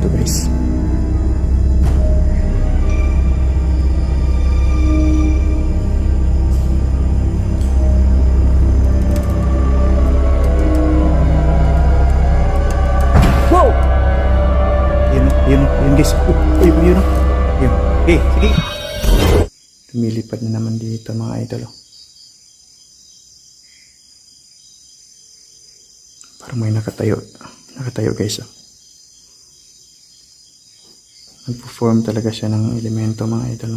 dito guys wow yun yun yun guys. Oh, yun sige. Tumilipad na naman dito mga idol oh. parang may nakatayo. Nakatayo guys oh. Nagpo-form talaga siya ng elemento mga idol.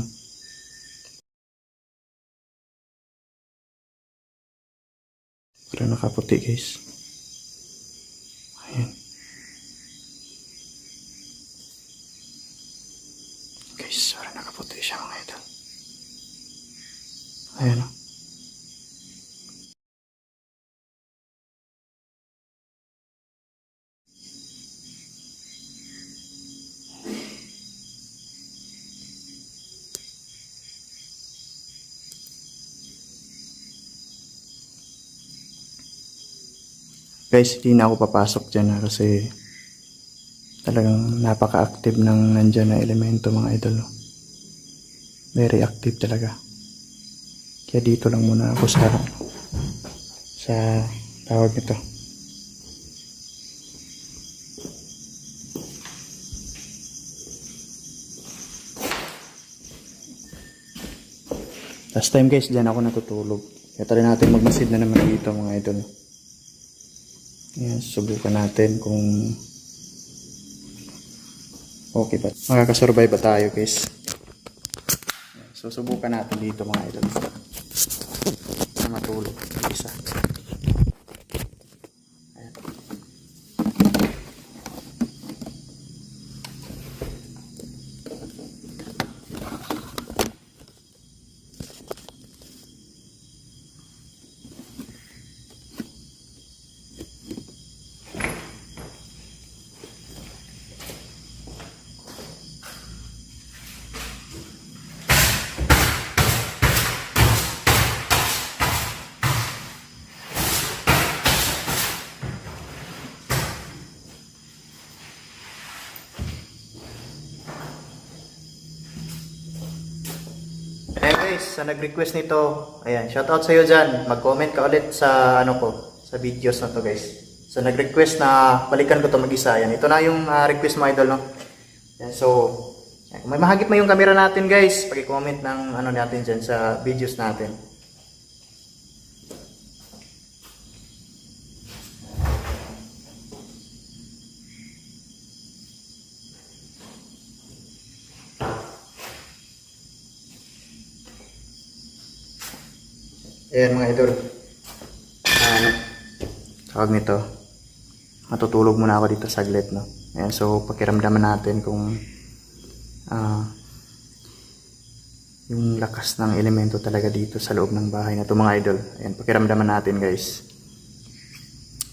Parang nakaputi guys. Ayan. Guys, parang nakaputi siya mga idol. Ayan o. Guys, hindi na ako papasok dyan ha, kasi talagang napaka-active ng nandyan na elemento mga idol. Very active talaga. Kaya dito lang muna ako sa sa tawag nito. Last time guys, dyan ako natutulog. Kaya try natin magmasid na naman dito mga idol. Ayan, subukan natin kung okay ba. Makakasurvive ba tayo guys? So, subukan natin dito mga idol. Guys, sa nag-request nito, ayan, shoutout sa iyo dyan. Mag-comment ka ulit sa ano ko, sa videos na to guys. So nag-request na balikan ko to mag-isa. Ayan, ito na yung ah, request mo idol, no? Ayan, so, ayan, kung may mahagip mo yung camera natin guys, pag-comment ng ano natin dyan sa videos natin. Ayan mga idol. Ano? Tawag nito. Matutulog muna ako dito saglit, no? Ayan, so pakiramdaman natin kung ah yung lakas ng elemento talaga dito sa loob ng bahay na to mga idol. Ayan, pakiramdaman natin guys.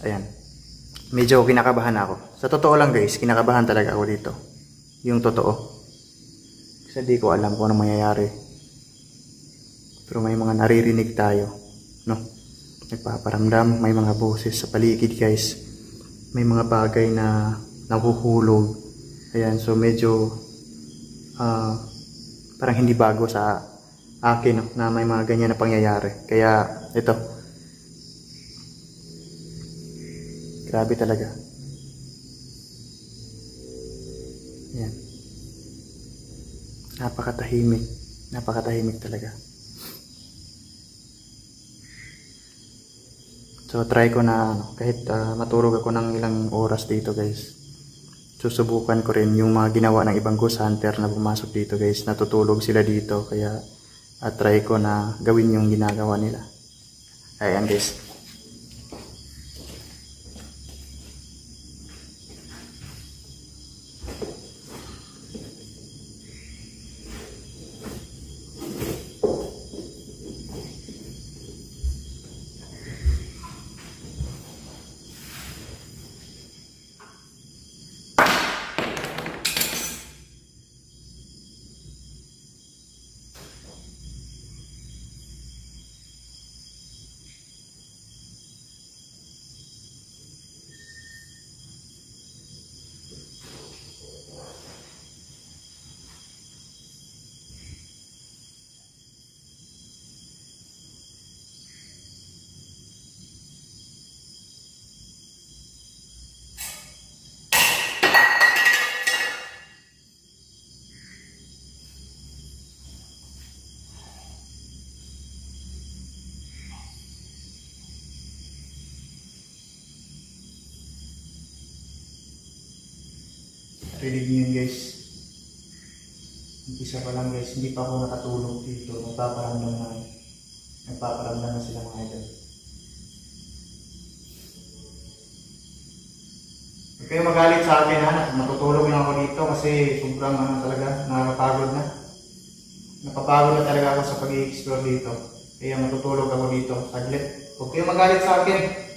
Ayan. Medyo kinakabahan ako. Sa totoo lang guys, kinakabahan talaga ako dito. Yung totoo. Kasi di ko alam kung ano mangyayari. Pero may mga naririnig tayo, no? Nagpaparamdam, may mga boses sa paligid, guys. May mga bagay na nahuhulog. Ayan, so medyo ah parang hindi bago sa akin no, na may mga ganyan na pangyayari. Kaya ito. Grabe talaga. Ayan. Napakatahimik. Napakatahimik talaga. So try ko na ano, kahit ah, matulog ako ng ilang oras dito guys. Susubukan ko rin yung mga ginawa ng ibang ghost hunter na pumasok dito guys. Natutulog sila dito kaya at try ko na gawin yung ginagawa nila. Ayan guys. Niyo yun guys. Umpisa pa lang guys, hindi pa ako nakatulog dito. Nagpaparamdam na. Nagpaparamdam na sila mga idol. Huwag kayo magalit sa akin ha. Matutulog lang ako dito kasi sobrang ano talaga, nakakapagod na. Napapagod na talaga ako sa pag-i-explore dito. Kaya matutulog ako dito. Saglit. Huwag kayo magalit sa akin.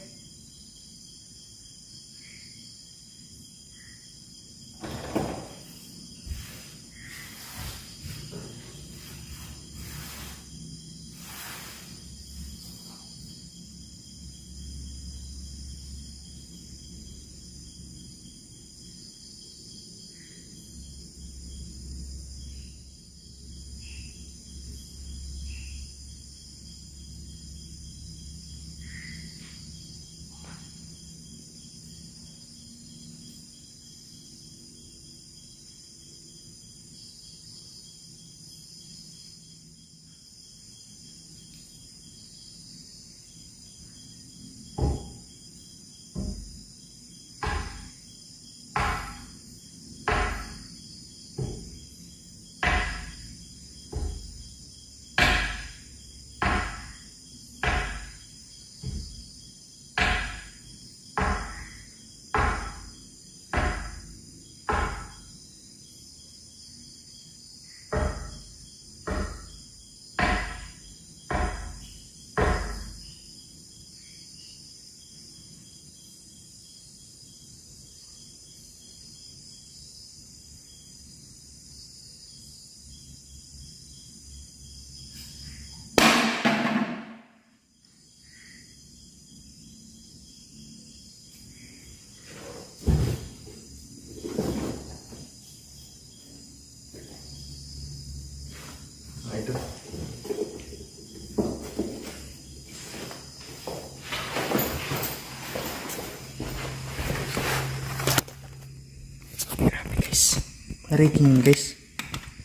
Narinig yun guys.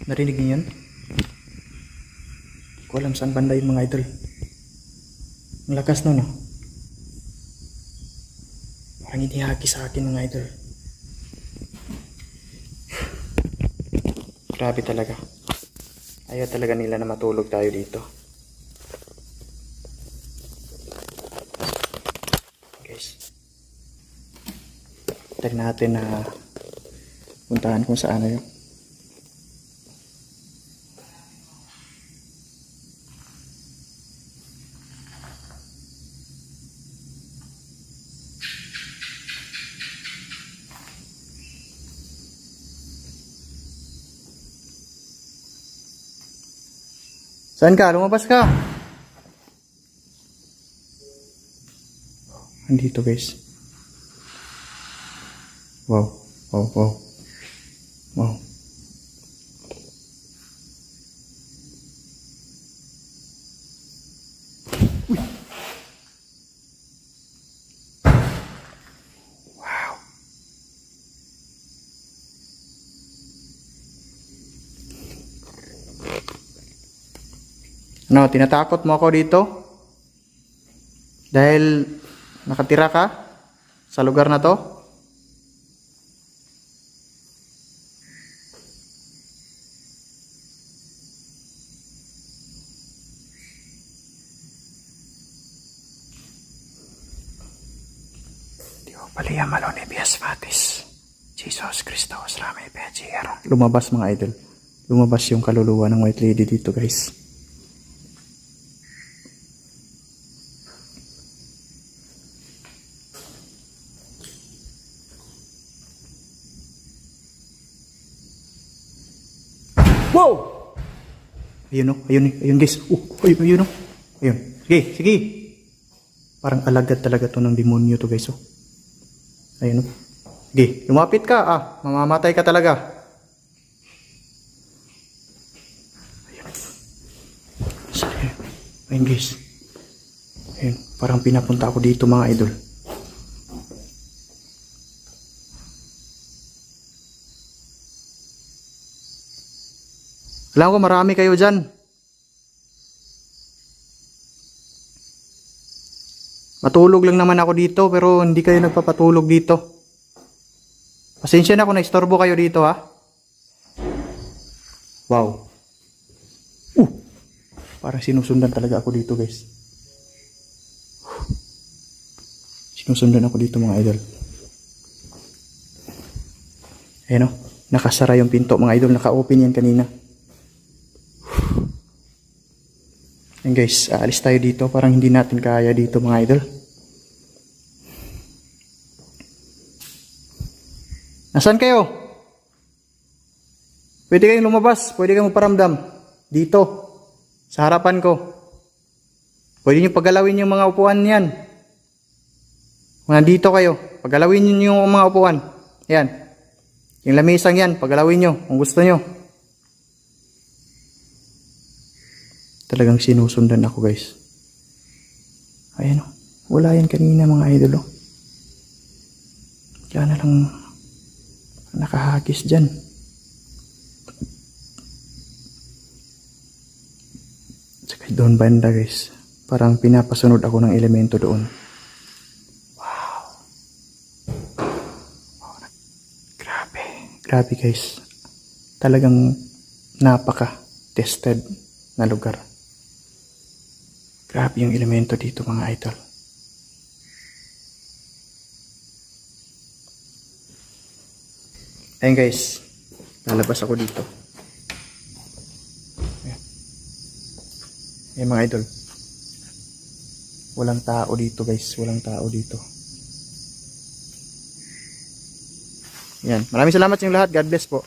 Narinig niyo yun? Hindi ko alam saan banda yung mga idol. Ang lakas nun oh. Parang inihaki sa akin mga idol. Grabe talaga. Ayaw talaga nila na matulog tayo dito. Guys. Tag natin na puntahan kung saan na yun. Saan ka? Lumabas ka! Andito guys. Wow. Wow, wow. Wow. Uy! Wow. Ano, tinatakot mo ako dito? Dahil nakatira ka sa lugar na to? Rame Bejiero. Lumabas mga idol. Lumabas yung kaluluwa ng White Lady dito guys. Wow! Ayun o, ayun, ayun guys. Oh, ayun, ayun o. Ayun. Sige, sige. Parang alagad talaga to ng demonyo to guys oh. Ayun o. Sige, lumapit ka ah. Mamamatay ka talaga. Sorry. Ayun guys. Ayun, parang pinapunta ako dito mga idol. Alam ko marami kayo dyan. Matulog lang naman ako dito pero hindi kayo nagpapatulog dito. Pasensya na kung na-istorbo kayo dito ha. Wow. Uh, parang sinusundan talaga ako dito guys. Sinusundan ako dito mga idol. Ayan o, nakasara yung pinto mga idol, naka-open yan kanina. Ayan guys, aalis tayo dito, parang hindi natin kaya dito mga idol. Nasaan kayo? Pwede kayong lumabas, pwede kayong paramdam. Dito, sa harapan ko. Pwede nyo paggalawin yung mga upuan yan. Kung nandito kayo, paggalawin nyo yung mga upuan. Yan. Yung lamisang yan, paggalawin nyo kung gusto nyo. Talagang sinusundan ako guys. Ayan o. Wala yan kanina mga idol o. Kaya na lang nakahagis dyan. Tsaka doon banda guys. Parang pinapasunod ako ng elemento doon. Wow. Grabe. Grabe guys. Talagang napaka tested na lugar. Grabe yung elemento dito mga idol. Ayun guys, lalabas ako dito. Ayan. Ayan mga idol. Walang tao dito guys, walang tao dito. Yan, maraming salamat sa lahat. God bless po.